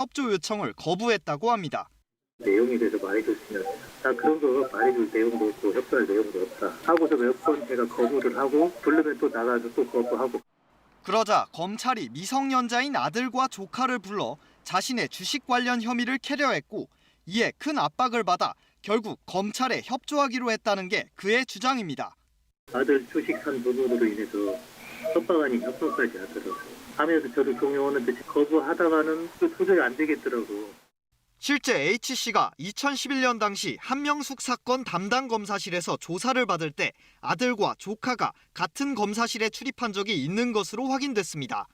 협조 요청을 거부했다고 합니다. 내용에 대해서 말해줬으면 나 그런 거 말해줄 내용도 없고 협조할 내용도 없다 하고서 몇 번 제가 거부를 하고 부르면 또 나가서 또 거부하고 그러자 검찰이 미성년자인 아들과 조카를 불러 자신의 주식 관련 혐의를 캐려했고 이에 큰 압박을 받아 결국 검찰에 협조하기로 했다는 게 그의 주장입니다. 아들 주식 산 부분으로 인해서 협박 아닌 협박까지 하더라고 하면서 저를 종용하는데 거부하다가는 또 도저히 안 되겠더라고 실제 H씨가 2011년 당시 한명숙 사건 담당 검사실에서 조사를 받을 때 아들과 조카가 같은 검사실에 출입한 적이 있는 것으로 확인됐습니다.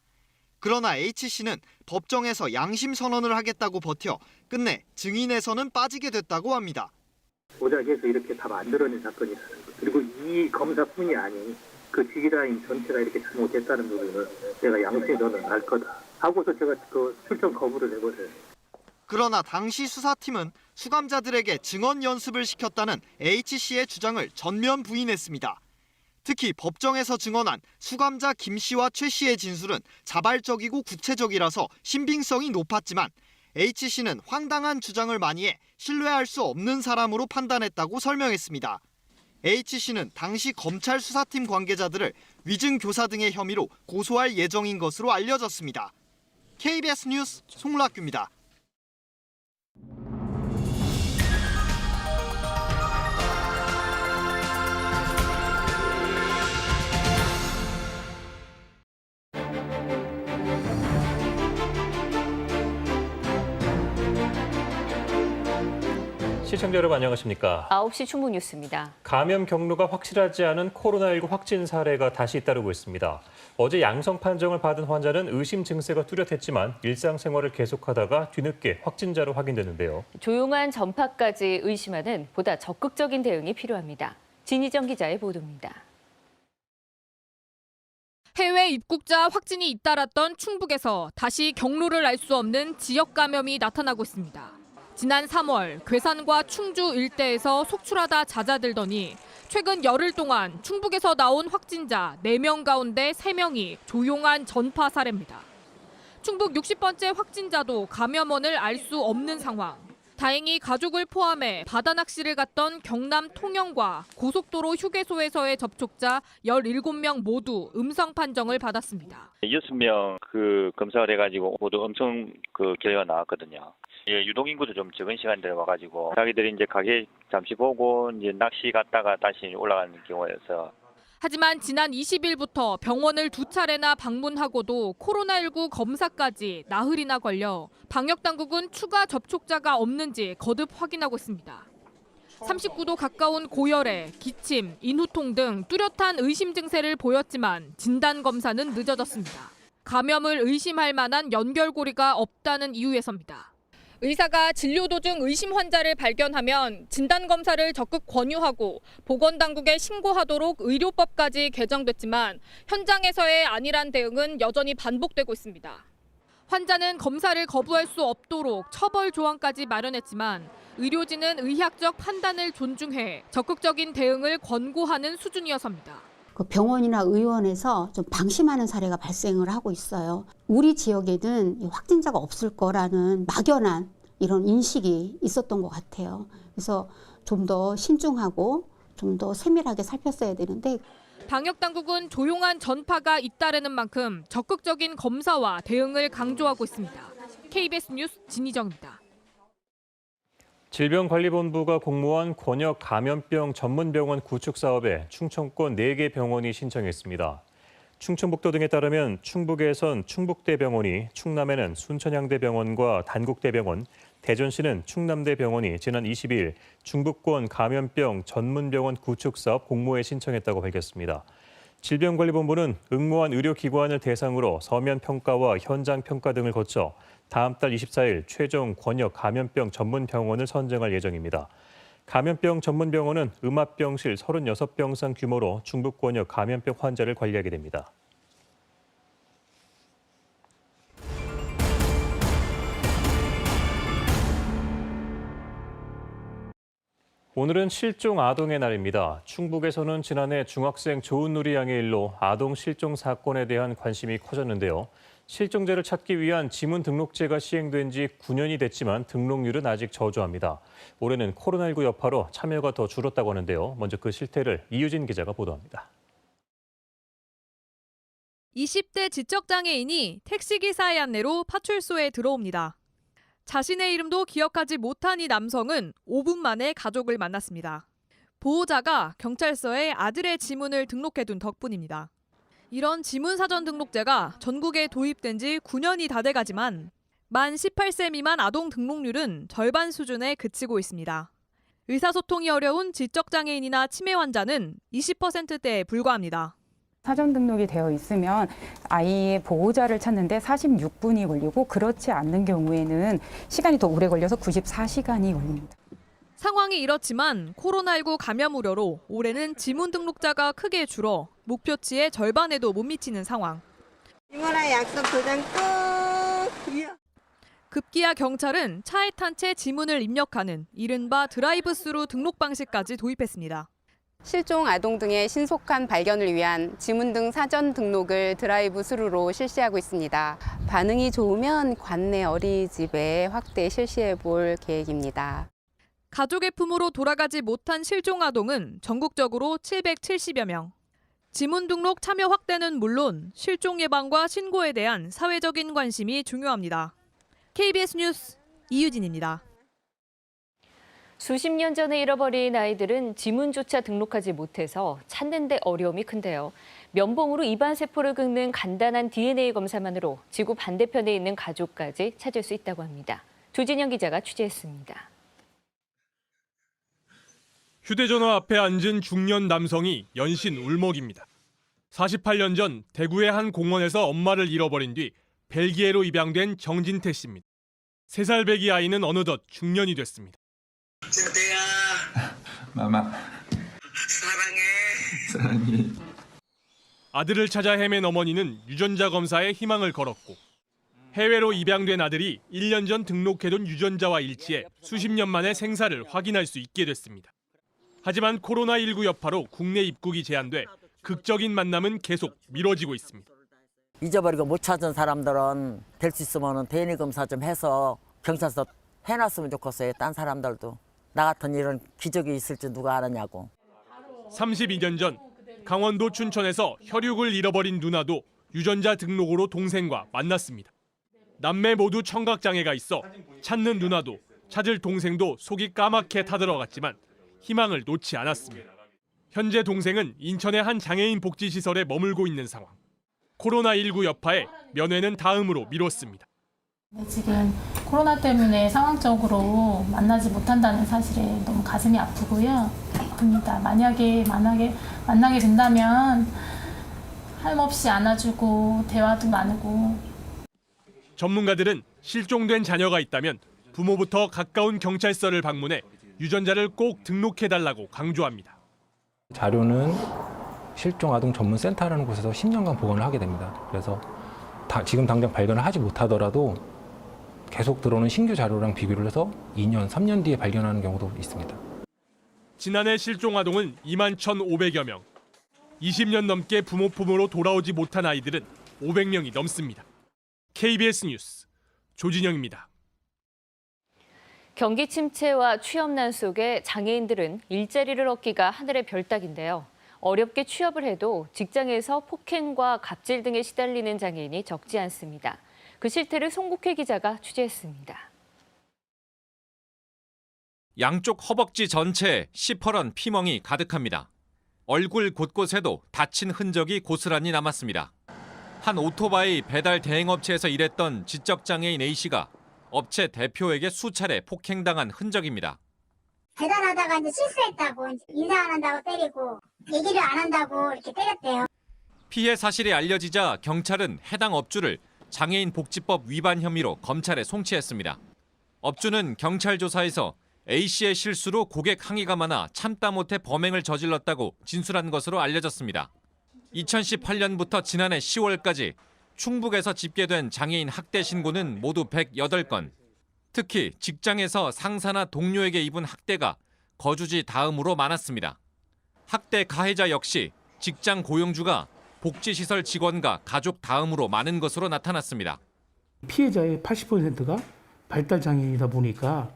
그러나 H씨는 법정에서 양심 선언을 하겠다고 버텨 끝내 증인에서는 빠지게 됐다고 합니다. 오작해서 이렇게 다 만들어낸 사건이라는 거 그리고 이 검사뿐이 아닌 그 지기라인 전체가 이렇게 잘못했다는 부분을 내가 양심 저는 알 거다 하고서 제가 그 출정 거부를 해버려요 그러나 당시 수사팀은 수감자들에게 증언 연습을 시켰다는 H씨의 주장을 전면 부인했습니다. 특히 법정에서 증언한 수감자 김 씨와 최 씨의 진술은 자발적이고 구체적이라서 신빙성이 높았지만 H씨는 황당한 주장을 많이 해 신뢰할 수 없는 사람으로 판단했다고 설명했습니다. H씨는 당시 검찰 수사팀 관계자들을 위증 교사 등의 혐의로 고소할 예정인 것으로 알려졌습니다. KBS 뉴스 송락규입니다. 시청자 여러분 안녕하십니까? 9시 충북 뉴스입니다. 감염 경로가 확실하지 않은 코로나19 확진 사례가 다시 잇따르고 있습니다. 어제 양성 판정을 받은 환자는 의심 증세가 뚜렷했지만 일상생활을 계속하다가 뒤늦게 확진자로 확인됐는데요. 조용한 전파까지 의심하는 보다 적극적인 대응이 필요합니다. 진희정 기자의 보도입니다. 해외 입국자 확진이 잇따랐던 충북에서 다시 경로를 알 수 없는 지역 감염이 나타나고 있습니다. 지난 3월 괴산과 충주 일대에서 속출하다 잦아들더니 최근 열흘 동안 충북에서 나온 확진자 4명 가운데 3명이 조용한 전파 사례입니다. 충북 60번째 확진자도 감염원을 알 수 없는 상황. 다행히 가족을 포함해 바다 낚시를 갔던 경남 통영과 고속도로 휴게소에서의 접촉자 17명 모두 음성 판정을 받았습니다. 여섯 명그 검사가 돼가지고 모두 엄청 그 결과가 나왔거든요. 예, 유동 인구도 좀 적은 시간대에 와가지고 자기들이 이제 가게 잠시 보고 이제 낚시 갔다가 다시 올라가는 경우여서 하지만 지난 20일부터 병원을 두 차례나 방문하고도 코로나19 검사까지 나흘이나 걸려 방역 당국은 추가 접촉자가 없는지 거듭 확인하고 있습니다. 39도 가까운 고열에 기침, 인후통 등 뚜렷한 의심 증세를 보였지만 진단 검사는 늦어졌습니다. 감염을 의심할 만한 연결고리가 없다는 이유에서입니다. 의사가 진료 도중 의심 환자를 발견하면 진단 검사를 적극 권유하고 보건 당국에 신고하도록 의료법까지 개정됐지만 현장에서의 안일한 대응은 여전히 반복되고 있습니다. 환자는 검사를 거부할 수 없도록 처벌 조항까지 마련했지만 의료진은 의학적 판단을 존중해 적극적인 대응을 권고하는 수준이어서입니다. 그 병원이나 의원에서 좀 방심하는 사례가 발생을 하고 있어요. 우리 지역에는 이 확진자가 없을 거라는 막연한 이런 인식이 있었던 것 같아요. 그래서 좀 더 신중하고 좀 더 세밀하게 살폈어야 되는데 방역 당국은 조용한 전파가 잇따르는 만큼 적극적인 검사와 대응을 강조하고 있습니다. KBS 뉴스 진희정입니다. 질병관리본부가 공모한 권역 감염병 전문병원 구축 사업에 충청권 4개 병원이 신청했습니다. 충청북도 등에 따르면 충북에선 충북대병원이, 충남에는 순천향대병원과 단국대병원, 대전시는 충남대병원이 지난 22일 중부권 감염병 전문병원 구축 사업 공모에 신청했다고 밝혔습니다. 질병관리본부는 응모한 의료기관을 대상으로 서면 평가와 현장 평가 등을 거쳐 다음 달 24일 최종 권역 감염병 전문 병원을 선정할 예정입니다. 감염병 전문 병원은 음압병실 36병상 규모로 중북 권역 감염병 환자를 관리하게 됩니다. 오늘은 실종 아동의 날입니다. 충북에서는 지난해 중학생 조은누리 양의 일로 아동 실종 사건에 대한 관심이 커졌는데요. 실종자를 찾기 위한 지문 등록제가 시행된 지 9년이 됐지만 등록률은 아직 저조합니다. 올해는 코로나19 여파로 참여가 더 줄었다고 하는데요. 먼저 그 실태를 이유진 기자가 보도합니다. 20대 지적장애인이 택시기사의 안내로 파출소에 들어옵니다. 자신의 이름도 기억하지 못한 이 남성은 5분 만에 가족을 만났습니다. 보호자가 경찰서에 아들의 지문을 등록해둔 덕분입니다. 이런 지문사전 등록제가 전국에 도입된 지 9년이 다 돼가지만 만 18세 미만 아동 등록률은 절반 수준에 그치고 있습니다. 의사소통이 어려운 지적장애인이나 치매 환자는 20%대에 불과합니다. 사전 등록이 되어 있으면 아이의 보호자를 찾는데 46분이 걸리고 그렇지 않는 경우에는 시간이 더 오래 걸려서 94시간이 걸립니다. 상황이 이렇지만 코로나19 감염 우려로 올해는 지문 등록자가 크게 줄어 목표치의 절반에도 못 미치는 상황. 이모랑 약속 도장 끝. 급기야 경찰은 차에 탄 채 지문을 입력하는 이른바 드라이브스루 등록 방식까지 도입했습니다. 실종 아동 등의 신속한 발견을 위한 지문 등 사전 등록을 드라이브 스루로 실시하고 있습니다. 반응이 좋으면 관내 어린이집에 확대 실시해 볼 계획입니다. 가족의 품으로 돌아가지 못한 실종 아동은 전국적으로 770여 명. 지문 등록 참여 확대는 물론 실종 예방과 신고에 대한 사회적인 관심이 중요합니다. KBS 뉴스 이유진입니다. 수십 년 전에 잃어버린 아이들은 지문조차 등록하지 못해서 찾는 데 어려움이 큰데요. 면봉으로 입안 세포를 긁는 간단한 DNA 검사만으로 지구 반대편에 있는 가족까지 찾을 수 있다고 합니다. 조진영 기자가 취재했습니다. 휴대전화 앞에 앉은 중년 남성이 연신 울먹입니다. 48년 전 대구의 한 공원에서 엄마를 잃어버린 뒤 벨기에로 입양된 정진태 씨입니다. 3살 배기 아이는 어느덧 중년이 됐습니다. 진태야 마마 사랑해 사랑해 아들을 찾아 헤맨 어머니는 유전자 검사에 희망을 걸었고 해외로 입양된 아들이 1년 전 등록해둔 유전자와 일치해 수십 년 만에 생사를 확인할 수 있게 됐습니다. 하지만 코로나19 여파로 국내 입국이 제한돼 극적인 만남은 계속 미뤄지고 있습니다. 잊어버리고 못 찾은 사람들은 될 수 있으면 DNA 검사 좀 해서 경찰서 해놨으면 좋겠어요. 딴 사람들도 나 같은 이런 기적이 있을지 누가 알았냐고. 32년 전 강원도 춘천에서 혈육을 잃어버린 누나도 유전자 등록으로 동생과 만났습니다. 남매 모두 청각 장애가 있어 찾는 누나도 찾을 동생도 속이 까맣게 타들어갔지만 희망을 놓지 않았습니다. 현재 동생은 인천의 한 장애인 복지 시설에 머물고 있는 상황. 코로나19 여파에 면회는 다음으로 미뤘습니다. 지금 코로나 때문에 상황적으로 만나지 못한다는 사실에 너무 가슴이 아프고요. 아픕니다. 만약에 만약에 만나게 된다면 할멈없이 안아주고 대화도 나누고 전문가들은 실종된 자녀가 있다면 부모부터 가까운 경찰서를 방문해 유전자를 꼭 등록해달라고 강조합니다. 자료는 실종 아동 전문 센터라는 곳에서 10년간 보관을 하게 됩니다. 그래서 다, 지금 당장 발견을 하지 못하더라도 계속 들어오는 신규 자료랑 비교를 해서 2년, 3년 뒤에 발견하는 경우도 있습니다. 지난해 실종 아동은 2만 1,500여 명. 20년 넘게 부모 품으로 돌아오지 못한 아이들은 500명이 넘습니다. KBS 뉴스 조진영입니다. 경기 침체와 취업난 속에 장애인들은 일자리를 얻기가 하늘의 별따기인데요. 어렵게 취업을 해도 직장에서 폭행과 갑질 등에 시달리는 장애인이 적지 않습니다. 그 실태를 송국회 기자가 취재했습니다. 양쪽 허벅지 전체에 시퍼런 피멍이 가득합니다. 얼굴 곳곳에도 다친 흔적이 고스란히 남았습니다. 한 오토바이 배달 대행업체에서 일했던 지적장애인 A씨가 업체 대표에게 수차례 폭행당한 흔적입니다. 배달하다가 이제 실수했다고 인사 안 한다고 때리고 얘기를 안 한다고 이렇게 때렸대요. 피해 사실이 알려지자 경찰은 해당 업주를 장애인 복지법 위반 혐의로 검찰에 송치했습니다. 업주는 경찰 조사에서 A씨의 실수로 고객 항의가 많아 참다 못해 범행을 저질렀다고 진술한 것으로 알려졌습니다. 2018년부터 지난해 10월까지 충북에서 집계된 장애인 학대 신고는 모두 108건. 특히 직장에서 상사나 동료에게 입은 학대가 거주지 다음으로 많았습니다. 학대 가해자 역시 직장 고용주가 복지시설 직원과 가족 다음으로 많은 것으로 나타났습니다. 피해자의 80%가 발달 장애이다 보니까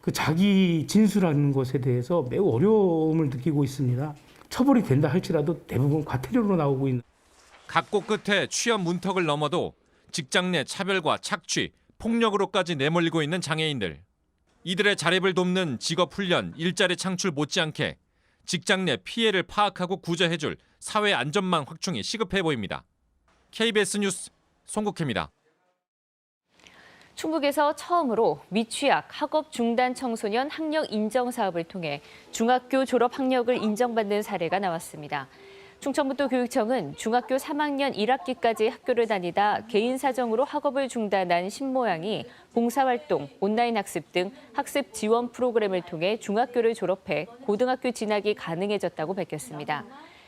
그 자기 진술하는 것에 대해서 매우 어려움을 느끼고 있습니다. 처벌이 된다 할지라도 대부분 과태료로 나오고 있는. 각고 끝에 취업 문턱을 넘어도 직장 내 차별과 착취, 폭력으로까지 내몰리고 있는 장애인들. 이들의 자립을 돕는 직업 훈련, 일자리 창출 못지않게 직장 내 피해를 파악하고 구제해줄 사회 안전망 확충이 시급해 보입니다. KBS 뉴스 송국혜입니다. 충북에서 처음으로 미취학 학업 중단 청소년 학력 인정 사업을 통해 중학교 졸업 학력을 인정받는 사례가 나왔습니다. 충청북도 교육청은 중학교 3학년 1학기까지 학교를 다니다 개인 사정으로 학업을 중단한 신모양이 봉사활동, 온라인 학습 등 학습 지원 프로그램을 통해 중학교를 졸업해 고등학교 진학이 가능해졌다고 밝혔습니다.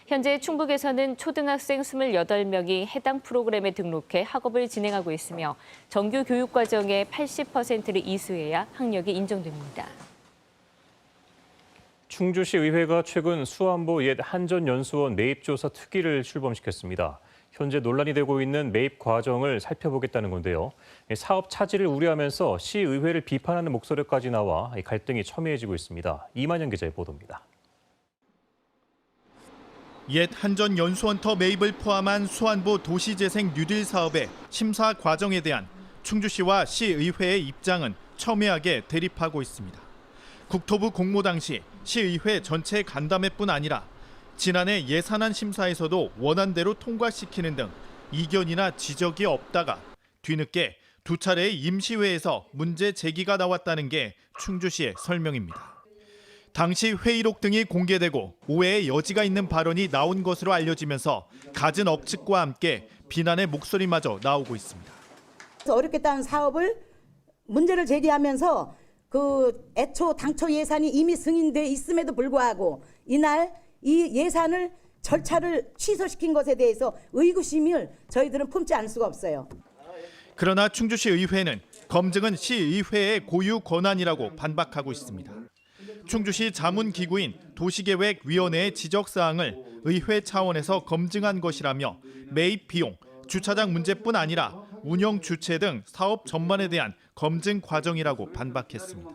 현재 충북에서는 초등학생 28명이 해당 프로그램에 등록해 학업을 진행하고 있으며 정규 교육 과정의 80%를 이수해야 학력이 인정됩니다. 충주시 의회가 최근 수안보 옛 한전연수원 매입조사 특위를 출범시켰습니다. 현재 논란이 되고 있는 매입 과정을 살펴보겠다는 건데요. 사업 차질을 우려하면서 시의회를 비판하는 목소리까지 나와 갈등이 첨예해지고 있습니다. 이만영 기자의 보도입니다. 옛 한전 연수원터 매입을 포함한 수안보 도시재생 뉴딜 사업의 심사 과정에 대한 충주시와 시의회의 입장은 첨예하게 대립하고 있습니다. 국토부 공모 당시 시의회 전체 간담회뿐 아니라 지난해 예산안 심사에서도 원안대로 통과시키는 등 이견이나 지적이 없다가 뒤늦게 두 차례의 임시회에서 문제 제기가 나왔다는 게 충주시의 설명입니다. 당시 회의록 등이 공개되고 오해의 여지가 있는 발언이 나온 것으로 알려지면서 갖은 억측과 함께 비난의 목소리마저 나오고 있습니다. 어렵겠다는 사업을 문제를 제기하면서 그 애초 당초 예산이 이미 승인돼 있음에도 불구하고 이날 이 예산을 절차를 취소시킨 것에 대해서 의구심을 저희들은 품지 않을 수가 없어요. 그러나 충주시 의회는 검증은 시의회의 고유 권한이라고 반박하고 있습니다. 충주시 자문기구인 도시계획위원회의 지적사항을 의회 차원에서 검증한 것이라며 매입 비용, 주차장 문제뿐 아니라 운영 주체 등 사업 전반에 대한 검증 과정이라고 반박했습니다.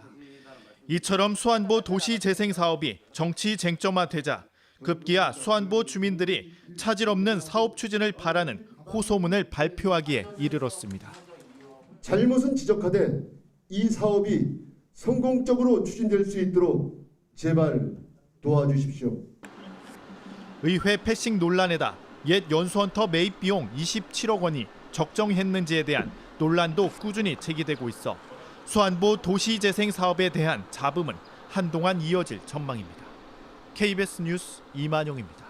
이처럼 수안보 도시 재생 사업이 정치 쟁점화되자 급기야 수안보 주민들이 차질 없는 사업 추진을 바라는 호소문을 발표하기에 이르렀습니다. 잘못은 지적하되 이 사업이 성공적으로 추진될 수 있도록 제발 도와주십시오. 의회 패싱 논란에다 옛 연수원터 매입 비용 27억 원이 적정했는지에 대한 논란도 꾸준히 제기되고 있어 수안보 도시재생 사업에 대한 잡음은 한동안 이어질 전망입니다. KBS 뉴스 이만용입니다.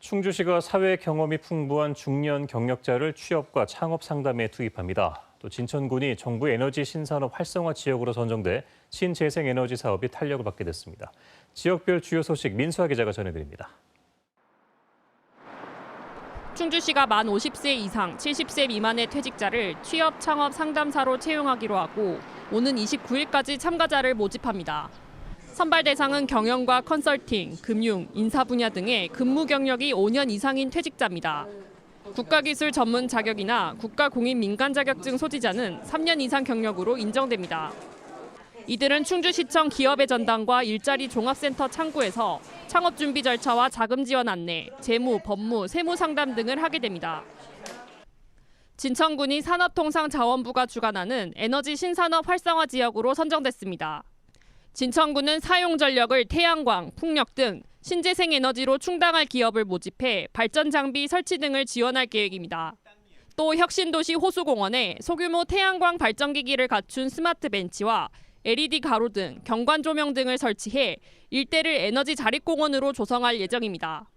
충주시가 사회 경험이 풍부한 중년 경력자를 취업과 창업 상담에 투입합니다. 또 진천군이 정부 에너지 신산업 활성화 지역으로 선정돼 신재생 에너지 사업이 탄력을 받게 됐습니다. 지역별 주요 소식 민수아 기자가 전해드립니다. 충주시가 만 50세 이상, 70세 미만의 퇴직자를 취업 창업 상담사로 채용하기로 하고 오는 29일까지 참가자를 모집합니다. 선발 대상은 경영과 컨설팅, 금융, 인사 분야 등의 근무 경력이 5년 이상인 퇴직자입니다. 국가기술 전문 자격이나 국가공인 민간 자격증 소지자는 3년 이상 경력으로 인정됩니다. 이들은 충주시청 기업의 전당과 일자리 종합센터 창구에서 창업 준비 절차와 자금 지원 안내, 재무, 법무, 세무 상담 등을 하게 됩니다. 진천군이 산업통상자원부가 주관하는 에너지 신산업 활성화 지역으로 선정됐습니다. 진천군은 사용 전력을 태양광, 풍력 등 신재생 에너지로 충당할 기업을 모집해 발전 장비 설치 등을 지원할 계획입니다. 또 혁신도시 호수공원에 소규모 태양광 발전기기를 갖춘 스마트 벤치와 LED 가로 등 경관 조명 등을 설치해 일대를 에너지 자립공원으로 조성할 예정입니다.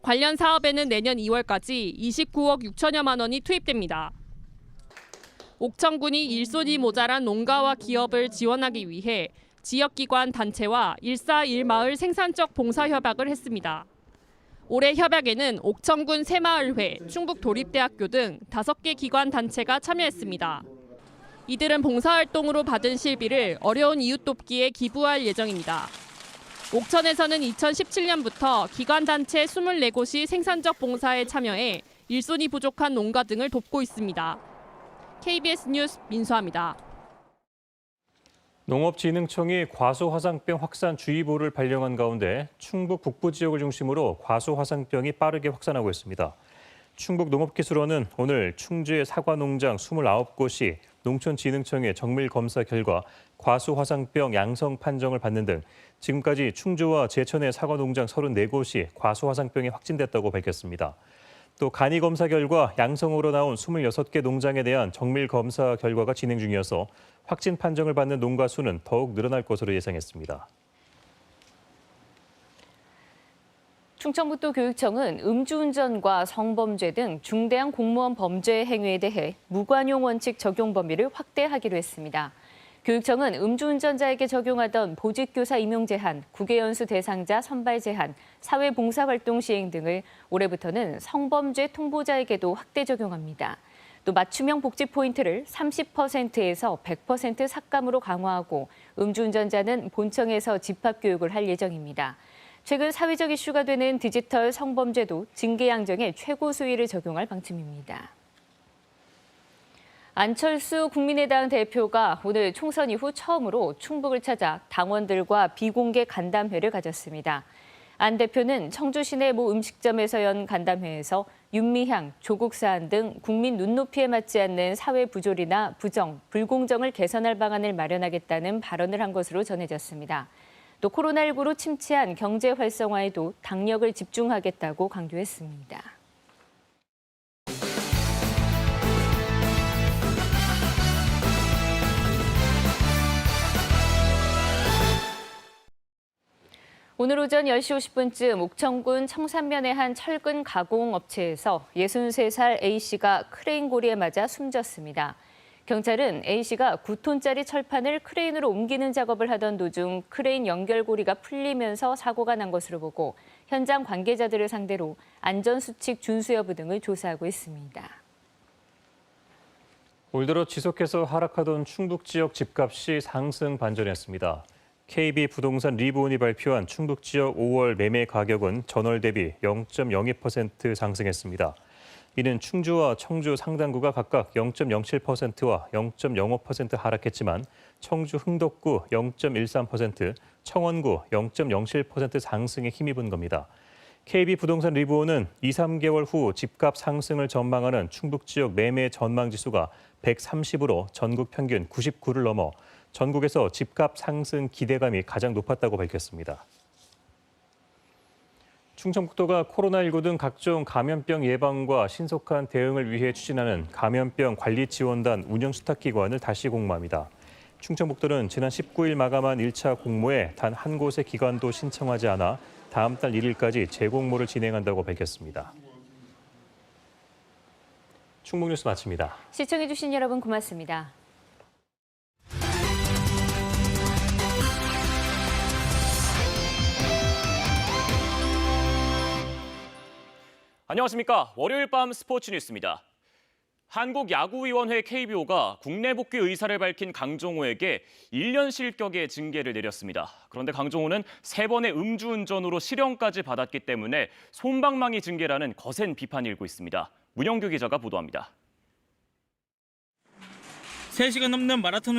관련 사업에는 내년 2월까지 29억 6천여만 원이 투입됩니다. 옥천군이 일손이 모자란 농가와 기업을 지원하기 위해 지역기관 단체와 141마을 생산적 봉사협약을 했습니다. 올해 협약에는 옥천군 새마을회, 충북도립대학교 등 5개 기관 단체가 참여했습니다. 이들은 봉사활동으로 받은 실비를 어려운 이웃 돕기에 기부할 예정입니다. 옥천에서는 2017년부터 기관단체 24곳이 생산적 봉사에 참여해 일손이 부족한 농가 등을 돕고 있습니다. KBS 뉴스 민수아입니다. 농업진흥청이 과수화상병 확산 주의보를 발령한 가운데 충북 북부 지역을 중심으로 과수화상병이 빠르게 확산하고 있습니다. 충북 농업기술원은 오늘 충주의 사과 농장 29곳이 농촌진흥청의 정밀 검사 결과 과수화상병 양성 판정을 받는 등 지금까지 충주와 제천의 사과 농장 34곳이 과수화상병이 확진됐다고 밝혔습니다. 또 간이 검사 결과 양성으로 나온 26개 농장에 대한 정밀 검사 결과가 진행 중이어서 확진 판정을 받는 농가 수는 더욱 늘어날 것으로 예상했습니다. 충청북도 교육청은 음주운전과 성범죄 등 중대한 공무원 범죄 행위에 대해 무관용 원칙 적용 범위를 확대하기로 했습니다. 교육청은 음주운전자에게 적용하던 보직교사 임용 제한, 국외연수 대상자 선발 제한, 사회봉사활동 시행 등을 올해부터는 성범죄 통보자에게도 확대 적용합니다. 또 맞춤형 복지 포인트를 30%에서 100% 삭감으로 강화하고 음주운전자는 본청에서 집합교육을 할 예정입니다. 최근 사회적 이슈가 되는 디지털 성범죄도 징계 양정에 최고 수위를 적용할 방침입니다. 안철수 국민의당 대표가 오늘 총선 이후 처음으로 충북을 찾아 당원들과 비공개 간담회를 가졌습니다. 안 대표는 청주 시내 모 음식점에서 연 간담회에서 윤미향, 조국 사안 등 국민 눈높이에 맞지 않는 사회 부조리나 부정, 불공정을 개선할 방안을 마련하겠다는 발언을 한 것으로 전해졌습니다. 또 코로나19로 침체한 경제 활성화에도 당력을 집중하겠다고 강조했습니다. 오늘 오전 10시 50분쯤 옥천군 청산면의 한 철근 가공 업체에서 63살 A씨가 크레인 고리에 맞아 숨졌습니다. 경찰은 A씨가 9톤짜리 철판을 크레인으로 옮기는 작업을 하던 도중 크레인 연결고리가 풀리면서 사고가 난 것으로 보고 현장 관계자들을 상대로 안전수칙 준수 여부 등을 조사하고 있습니다. 올 들어 지속해서 하락하던 충북 지역 집값이 상승 반전했습니다. KB 부동산 리브온이 발표한 충북 지역 5월 매매 가격은 전월 대비 0.02% 상승했습니다. 이는 충주와 청주 상당구가 각각 0.07%와 0.05% 하락했지만 청주 흥덕구 0.13%, 청원구 0.07% 상승에 힘입은 겁니다. KB 부동산 리브온은 2, 3개월 후 집값 상승을 전망하는 충북 지역 매매 전망 지수가 130으로 전국 평균 99를 넘어 전국에서 집값 상승 기대감이 가장 높았다고 밝혔습니다. 충청북도가 코로나19 등 각종 감염병 예방과 신속한 대응을 위해 추진하는 감염병 관리 지원단 운영 수탁 기관을 다시 공모합니다. 충청북도는 지난 19일 마감한 1차 공모에 단 한 곳의 기관도 신청하지 않아 다음 달 1일까지 재공모를 진행한다고 밝혔습니다. 충북뉴스 마칩니다. 시청해주신 여러분 고맙습니다. 안녕하십니까. 월요일 밤 스포츠 뉴스입니다. 한국야구위원회 KBO가 국내 복귀 의사를 밝힌 강정호에게 1년 실격의 징계를 내렸습니다. 그런데 강정호는 세 번의 음주운전으로 실형까지 받았기 때문에 솜방망이 징계라는 거센 비판이 일고 있습니다. 문영규 기자가 보도합니다. 3시간 넘는 마라톤을